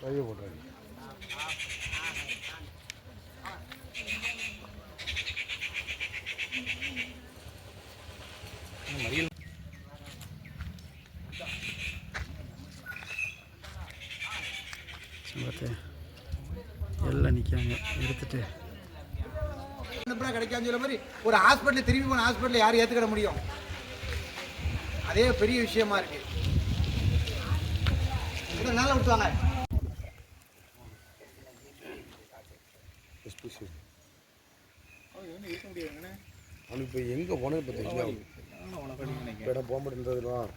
பதிவு போட்டுருங்க பார்த்து எல்லாம் நிற்காங்க எடுத்துட்டு. கிடைக்காதுன்னு சொல்ல மாதிரி ஒரு ஹாஸ்பிட்டல் திரும்பி போன ஹாஸ்பிட்டல் யார் ஏற்றுக்கிட முடியும். அதே பெரிய விஷயமா இருக்கு. இதை நல்லா விட்டுவாங்க. எஸ்பிசி அவனுக்கு இப்போ எங்கே போனது இப்போ தெரியும் இப்போ இடம் போக முடியுன்றதுலாம்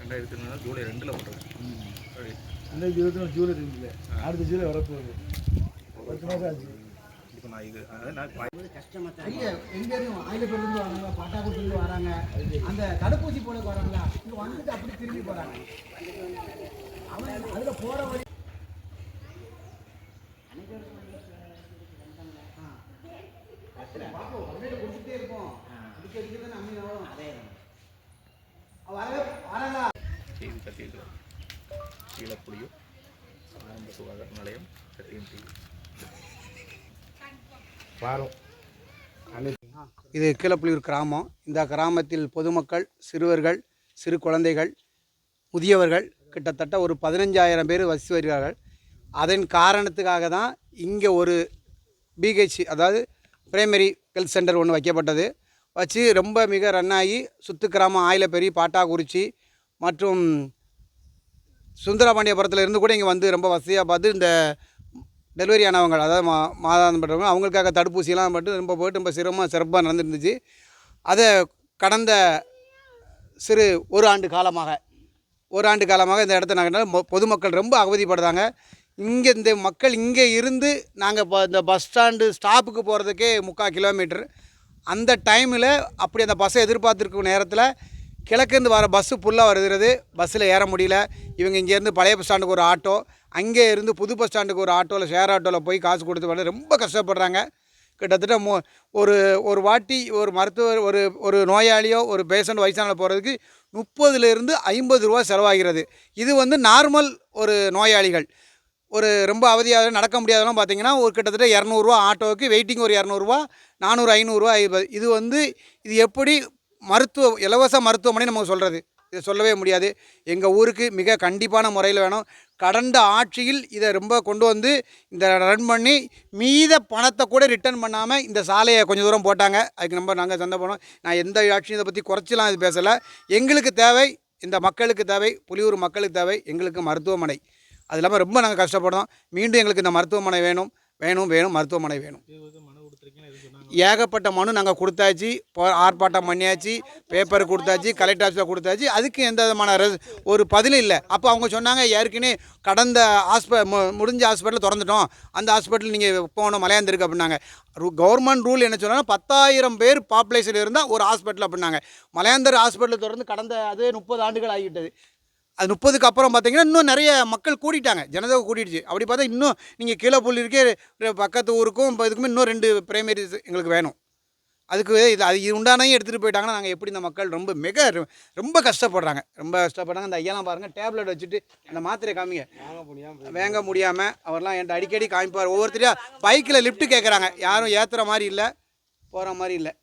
ரெண்டாயிரத்தி நாலு ஜூலை ரெண்டில் போட்டது ரெண்டாயிரத்தி இருபத்தி நாலு ஜூலை ரெண்டுல. அடுத்த ஜூலை வரப்போகுது. பத்து மாதம் ஆச்சு. இப்போ நான் இது அதாவது இல்ல வராங்க பாட்டாக்குட்டிலேருந்து வராங்க அந்த தடுப்பூசி போட வராங்களா இங்க வந்துட்டு அப்படி திரும்பி போறாங்க. அவன் அதுல வழி செய்தி கட்டியிருக்கிறோம் கீழப்புலியூர் ஆரம்ப சுகாதார நிலையம் சத்தியம் டிவி பாரம் இது கீழப்புலியூர் கிராமம். இந்த கிராமத்தில் பொதுமக்கள் சிறுவர்கள் சிறு குழந்தைகள் முதியவர்கள் கிட்டத்தட்ட ஒரு பதினஞ்சாயிரம் பேர் வசித்து வருகிறார்கள். அதன் காரணத்துக்காக தான் இங்கே ஒரு பிஹெச் அதாவது பிரைமரி ஹெல்த் சென்டர் ஒன்று வைக்கப்பட்டது. வச்சு ரொம்ப மிக ரன் ஆகி சுத்து கிராமம் ஆயிலப்பெரி பாட்டாக்குறிச்சி மற்றும் சுந்தரபாண்டியபுரத்தில் இருந்து கூட இங்கே வந்து ரொம்ப வசதியாக பார்த்து இந்த டெலிவரி ஆனவங்க அதாவது மா மாதாந்தம் பெற்றவங்க அவங்களுக்காக தடுப்பூசியெல்லாம் மட்டும் ரொம்ப போயிட்டு ரொம்ப சிரமமாக சிறப்பாக நடந்துருந்துச்சு. அதை கடந்த சிறு ஒரு ஆண்டு காலமாக ஒரு ஆண்டு காலமாக இந்த இடத்த நாங்கள் பொதுமக்கள் ரொம்ப அவதிப்படுறாங்க. இங்கே இந்த மக்கள் இங்கே இருந்து நாங்கள் இப்போ இந்த பஸ் ஸ்டாண்டு ஸ்டாப்புக்கு போகிறதுக்கே முக்கால் கிலோமீட்டர். அந்த டைமில் அப்படி அந்த பஸ்ஸை எதிர்பார்த்துருக்கும் நேரத்தில் கிழக்கேருந்து வர பஸ்ஸு ஃபுல்லாக வருகிறது. பஸ்ஸில் ஏற முடியல. இவங்க இங்கேருந்து பழைய பஸ் ஸ்டாண்டுக்கு ஒரு ஆட்டோ அங்கே இருந்து புது பஸ் ஸ்டாண்டுக்கு ஒரு ஆட்டோவில் ஷேர் ஆட்டோவில் போய் காசு கொடுத்து வர ரொம்ப கஷ்டப்படுறாங்க. கிட்டத்தட்ட மோ ஒரு ஒரு வாட்டி ஒரு மருத்துவர் ஒரு ஒரு நோயாளியோ ஒரு பேஷண்ட் வயசான போகிறதுக்கு முப்பதுலேருந்து ஐம்பது ரூபா செலவாகிறது. இது வந்து நார்மல் ஒரு நோயாளிகள். ஒரு ரொம்ப அவதியாக நடக்க முடியாதெல்லாம் பார்த்தீங்கன்னா ஒரு கிட்டத்தட்ட இரநூறுவா ஆட்டோவுக்கு வெயிட்டிங் ஒரு இரநூறுவா நானூறு ஐநூறுரூவா இது வந்து இது எப்படி மருத்துவ இலவச மருத்துவமனை நமக்கு சொல்கிறது இதை சொல்லவே முடியாது. எங்கள் ஊருக்கு மிக கண்டிப்பான முறையில் வேணும். கடந்த ஆட்சியில் இதை ரொம்ப கொண்டு வந்து இந்த ரன் பண்ணி மீத பணத்தை கூட ரிட்டர்ன் பண்ணாமல் இந்த சாலையை கொஞ்சம் தூரம் போட்டாங்க. அதுக்கு நம்ம நாங்கள் சந்தை போனோம் நான் எந்த ஆட்சியும் இதை பற்றி குறைச்சலாம் இது பேசலை. எங்களுக்கு தேவை இந்த மக்களுக்கு தேவை புலியூர் மக்களுக்கு தேவை எங்களுக்கு மருத்துவமனை. அது இல்லாமல் ரொம்ப நாங்கள் கஷ்டப்படுறோம். மீண்டும் எங்களுக்கு இந்த மருத்துவமனை வேணும். வேணும் வேணும் மருத்துவமனை வேணும். ஏகப்பட்ட மனு நாங்கள் கொடுத்தாச்சு. ஆர்ப்பாட்டம் பண்ணியாச்சு. பேப்பர் கொடுத்தாச்சு கலெக்டர் ஆஃபீஸில் கொடுத்தாச்சு. அதுக்கு எந்த விதமான ரெஸ் ஒரு பதிலும் இல்லை. அப்போ அவங்க சொன்னாங்க ஏற்கனவே கடந்த ஹாஸ்ப மு- முடிஞ்ச ஹாஸ்பிட்டல் திறந்துட்டோம். அந்த ஹாஸ்பிட்டல் நீங்கள் போகணும் மலையாந்திருக்கு அப்படின்னாங்க. கவர்மெண்ட் ரூல் என்ன சொன்னாங்கன்னா பத்தாயிரம் பேர் பாப்புலேஷன் இருந்தால் ஒரு ஹாஸ்பிட்டல் அப்படின்னாங்க. மலையாந்தர் ஹாஸ்பிட்டல் திறந்து கடந்த அது முப்பது ஆண்டுகள் ஆகிவிட்டது. அது முப்பதுக்கு அப்புறம் பார்த்தீங்கன்னா இன்னும் நிறைய மக்கள் கூடிட்டாங்க. ஜனதொகை கூட்டிடுச்சு அப்படி பார்த்தா இன்னும் நீங்கள் கீழே இருக்கே ரெ- பக்கத்து ஊருக்கும் இப்போ இதுக்குமே இன்னும் ரெண்டு பிரைமரி எங்களுக்கு வேணும். அதுக்கு இது அது இது உண்டானையும் எடுத்துகிட்டு போயிட்டாங்கன்னா நாங்கள் எப்படி இந்த மக்கள் ரொம்ப மிக ரொம்ப கஷ்டப்படுறாங்க. ரொம்ப கஷ்டப்படுறாங்க. இந்த ஐயாலாம் பாருங்கள் டேப்லெட் வச்சுட்டு அந்த மாத்திரை காமிங்க. வேங்க முடியாமல் அவர்லாம் என்கிட்ட அடிக்கடி காமிப்பார். ஒவ்வொருத்தரையா பைக்கில் லிஃப்ட் கேட்குறாங்க யாரும் ஏற்றுற மாதிரி இல்லை போகிற மாதிரி இல்லை.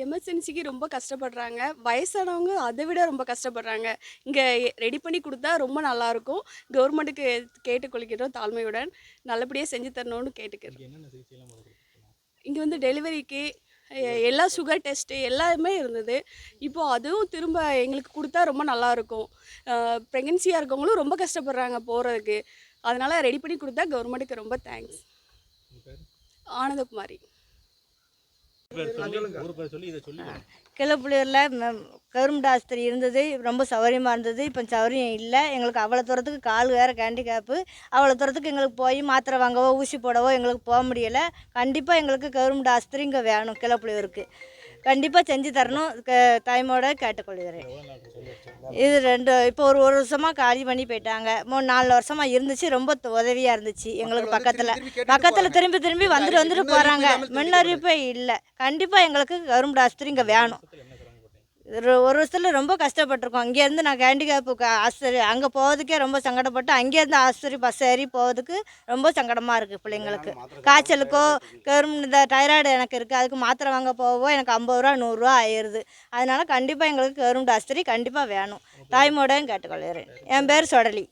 எமர்ஜென்சிக்கு ரொம்ப கஷ்டப்படுறாங்க. வயசானவங்க அதை விட ரொம்ப கஷ்டப்படுறாங்க. இங்கே ரெடி பண்ணி கொடுத்தா ரொம்ப நல்லாயிருக்கும் கவர்மெண்ட்டுக்கு கேட்டுக்கொள்கிறோம் தாழ்மையுடன். நல்லபடியாக செஞ்சு தரணும்னு கேட்டுக்கிறோம். இங்கே வந்து டெலிவரிக்கு எல்லா சுகர் டெஸ்ட்டு எல்லாமே இருந்தது. இப்போ அதுவும் திரும்ப எங்களுக்கு கொடுத்தா ரொம்ப நல்லாயிருக்கும் ப்ரெக்னென்சியாக இருக்கவங்களும் ரொம்ப கஷ்டப்படுறாங்க போகிறதுக்கு அதனால் ரெடி பண்ணி கொடுத்தா கவர்மெண்ட்டுக்கு ரொம்ப தேங்க்ஸ். ஆனந்தகுமாரி. கிளப்புலியூரில் கவர்மெண்ட் ஆஸ்பத்திரி இருந்தது ரொம்ப சௌகரியமாக இருந்தது. இப்போ சௌகரியம் இல்லை. எங்களுக்கு அவ்வளோ தூரத்துக்கு கால் வேறு கேண்டிகேப்பு அவ்வளோ தூரத்துக்கு எங்களுக்கு போய் மாத்திரை வாங்கவோ ஊசி போடவோ எங்களுக்கு போக முடியலை. கண்டிப்பாக எங்களுக்கு கவர்மெண்ட் ஆஸ்பத்திரி இங்கே வேணும் கிளப்புலியூருக்கு. கண்டிப்பாக செஞ்சு தரணும். க தாய்மோட கேட்டுக்கொள்கிறேன். இது ரெண்டு இப்போ ஒரு ஒரு வருஷமாக காலி பண்ணி போயிட்டாங்க. மூணு நாலு வருஷமாக இருந்துச்சு. ரொம்ப உதவியாக இருந்துச்சு எங்களுக்கு பக்கத்தில். பக்கத்தில் திரும்பி திரும்பி வந்துட்டு வந்துட்டு போகிறாங்க முன்னறிவிப்பே இல்லை. கண்டிப்பாக எங்களுக்கு கவர்மெண்ட் ஆஸ்பத்திரி இங்கே வேணும். ஒரு வருஷத்தில் ரொம்ப கஷ்டப்பட்டிருக்கோம். இங்கேருந்து நான் ஹேண்டிகேப்பு ஆஸ்பத்திரி அங்கே போகிறதுக்கே ரொம்ப சங்கடப்பட்டு அங்கேருந்து ஆஸ்பத்திரி பஸ் ஏறி போகிறதுக்கு ரொம்ப சங்கடமாக இருக்குது பிள்ளைங்களுக்கு. காய்ச்சலுக்கோ இந்த தைராய்டு எனக்கு இருக்குது அதுக்கு மாத்திரை வாங்க போவோ எனக்கு ஐம்பது ரூபா நூறுரூவா ஆயிடுது அதனால கண்டிப்பாக எங்களுக்கு கரும்பு ஆஸ்பத்திரி கண்டிப்பாக வேணும். தாய்மோடையும் கேட்டுக்கொள்கிறேன். என் பேர் சொடலி.